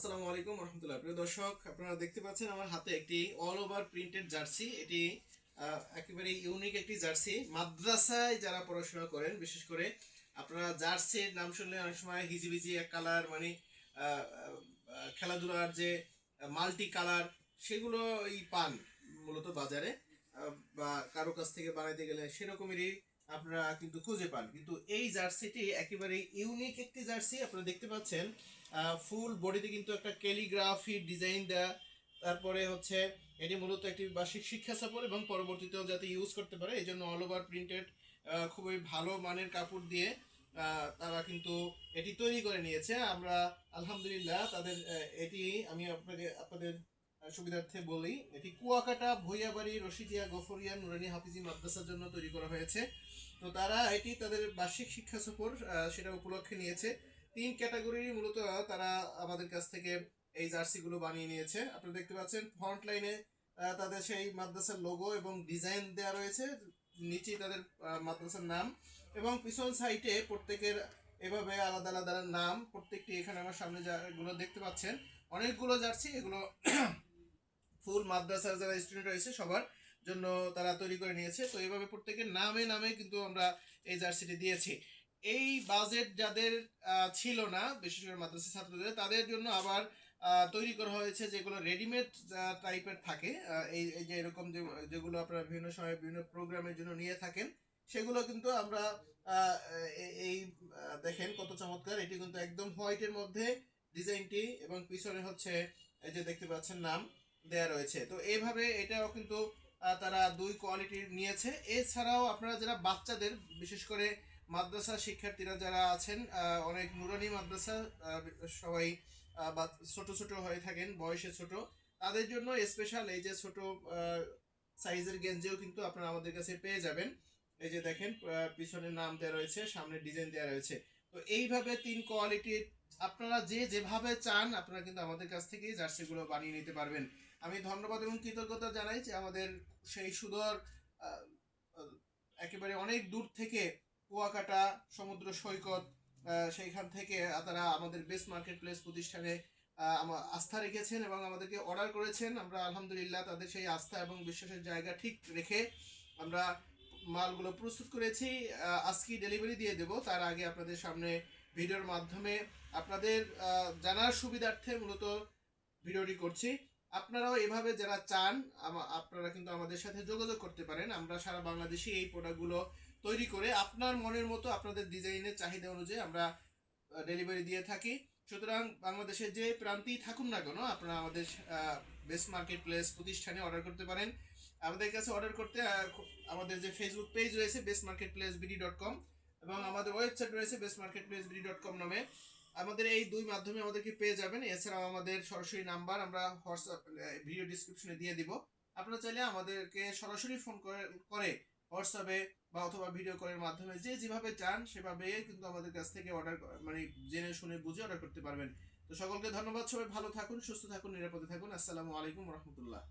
আসসালামু আলাইকুম রহমতুল্লাহ। প্রিয় দর্শক, আপনারা দেখতে পাচ্ছেন আমার হাতে একটি অল ওভার প্রিন্টেড জার্সি এটি একেবারে ইউনিক একটি জার্সি মাদ্রাসায় যারা পড়াশোনা করেন, বিশেষ করে আপনারা জার্সির নাম শুনলে অনেক সময় হিজিবিজি এক কালার মানে খেলাধুলার যে মাল্টি কালার সেগুলো এই পান মূলত বাজারে। বা কারও কাছ থেকে বানাইতে গেলে সেরকমেরই আপনারা কিন্তু খুঁজে পান। কিন্তু এই জার্সিটি একেবারে ইউনিক একটি জার্সি, আপনারা দেখতে পাচ্ছেন ফুল বডিতে কিন্তু একটা ক্যালিগ্রাফি ডিজাইন দেয়া, তারপরে হচ্ছে এটি মূলত একটি বার্ষিক শিক্ষা সফর এবং পরবর্তীতেও যাতে ইউজ করতে পারে এই জন্য অল ওভার প্রিন্টেড খুবই ভালো মানের কাপড় দিয়ে তারা কিন্তু এটি তৈরি করে নিয়েছে। আমরা আলহামদুলিল্লাহ তাদের এটি আমি আপনাকে আপনাদের সুবিধার্থে বলি, এটি কুয়াকাটা ভুইয়াবাড়ি রশিদিয়া গফরিয়া, নুরানি, হাফিজি মাদ্রাসার জন্য তৈরি করা হয়েছে। তো তারা এটি তাদের বার্ষিক শিক্ষা সফর সেটা উপলক্ষে নিয়েছে। তিন ক্যাটাগরির মূলত তারা আমাদের কাছ থেকে এই জার্সিগুলো বানিয়ে নিয়েছে। আপনারা দেখতে পাচ্ছেন, ফ্রন্ট লাইনে তাদের সেই মাদ্রাসার লোগো এবং ডিজাইন দেওয়া রয়েছে, নিচেই তাদের মাদ্রাসার নাম। এবং পিছন সাইটে প্রত্যেকের এভাবে আলাদা আলাদা নাম, প্রত্যেকটি এখানে আমার সামনে যাগুলো দেখতে পাচ্ছেন। অনেকগুলো জার্সি, এগুলো ফুল মাদ্রাসার যারা স্টুডেন্ট রয়েছে, সবার জন্য তারা তৈরি করে নিয়েছে। তো এইভাবে প্রত্যেকের নামে নামে কিন্তু আমরা এই জার্সিটি দিয়েছি। এই বাজেট যাদের ছিল না বিশেষ করে মাদ্রাসা ছাত্রদের, তাদের জন্য আবার তৈরি করা হয়েছে যেগুলো রেডিমেড টাইপের থাকে। এই যে এরকম যেগুলো আপনারা বিভিন্ন সময় বিভিন্ন প্রোগ্রামের জন্য নিয়ে থাকেন, সেগুলো কিন্তু আমরা এই দেখেন কত চমৎকার। এটি কিন্তু একদম হোয়াইটের মধ্যে ডিজাইনটি এবং পিছনে হচ্ছে, এই যে দেখতে পাচ্ছেন নাম। দেয়া রয়েছে। তো এইভাবে এটাও কিন্তু তারা দুই কোয়ালিটির নিয়েছে। এছাড়াও আপনারা যারা বাচ্চাদের, বিশেষ করে মাদ্রাসা শিক্ষার্থীরা যারা আছেন অনেক নুরানি মাদ্রাসা সবাই বা, ছোট ছোট হয়ে থাকেন, বয়সে ছোট, তাদের জন্য স্পেশাল এই যে ছোট সাইজের গেঞ্জিও কিন্তু আপনারা আমাদের কাছে পেয়ে যাবেন। এই যে দেখেন পিছনে নাম দেওয়া রয়েছে, সামনে ডিজাইন দেওয়া রয়েছে। তো এইভাবে তিন কোয়ালিটির আপনারা যে যেভাবে চান, আপনারা কিন্তু আমাদের কাছ থেকেই জার্সিগুলো বানিয়ে নিতে পারবেন। আমি ধন্যবাদ এবং কৃতজ্ঞতা জানাই যে আমাদের সেই সুদর একেবারে অনেক দূর থেকে কুয়াকাটা, সমুদ্র সৈকত সেইখান থেকে তারা আমাদের বেস্ট মার্কেট প্লেস প্রতিষ্ঠানে আস্থা রেখেছেন এবং আমাদেরকে অর্ডার করেছেন। আমরা আলহামদুলিল্লাহ তাদের সেই আস্থা এবং বিশ্বাসের জায়গা ঠিক রেখে আমরা মালগুলো প্রস্তুত করেছি আহ, আজকেই ডেলিভারি দিয়ে দেব। তার আগে আপনাদের সামনে ভিডিওর মাধ্যমে আপনাদের জানার সুবিধার্থে মূলত ভিডিওটি করছি। আপনারাও এভাবে যারা চান আপনারা কিন্তু আমাদের সাথে যোগাযোগ করতে পারেন। আমরা সারা বাংলাদেশে এই প্রোডাক্টগুলো তৈরি করে আপনার মনের মতো আপনাদের ডিজাইনের চাহিদা অনুযায়ী আমরা ডেলিভারি দিয়ে থাকি। সুতরাং বাংলাদেশের যে প্রান্তেই থাকুন না কেন আপনারা আমাদের বেস্ট মার্কেট প্লেস প্রতিষ্ঠানে অর্ডার করতে পারেন। আমাদের কাছে অর্ডার করতে আমাদের যে ফেসবুক পেজ রয়েছে best market place BD dot com এবং আমাদের ওয়েবসাইট রয়েছে best market place BD dot com নামে। আমাদের এই দুই মাধ্যমে আমাদেরকে পেয়ে যাবেন। এছাড়াও আমাদের সরাসরি নাম্বার আমরা হোয়াটসঅ্যাপ ভিডিও ডিসক্রিপশনে দিয়ে দিব। আপনারা চাইলে আমাদেরকে সরাসরি ফোন করে করে হোয়াটসঅ্যাপে বা অথবা ভিডিও কলের মাধ্যমে যে যেভাবে চান সেভাবে কিন্তু আমাদের কাছ থেকে অর্ডার মানে জেনে শুনে বুঝে অর্ডার করতে পারবেন। তো সকলকে ধন্যবাদ। সবাই ভালো থাকুন, সুস্থ থাকুন, নিরাপদে থাকুন। আসসালামু আলাইকুম রহমতুল্লাহ।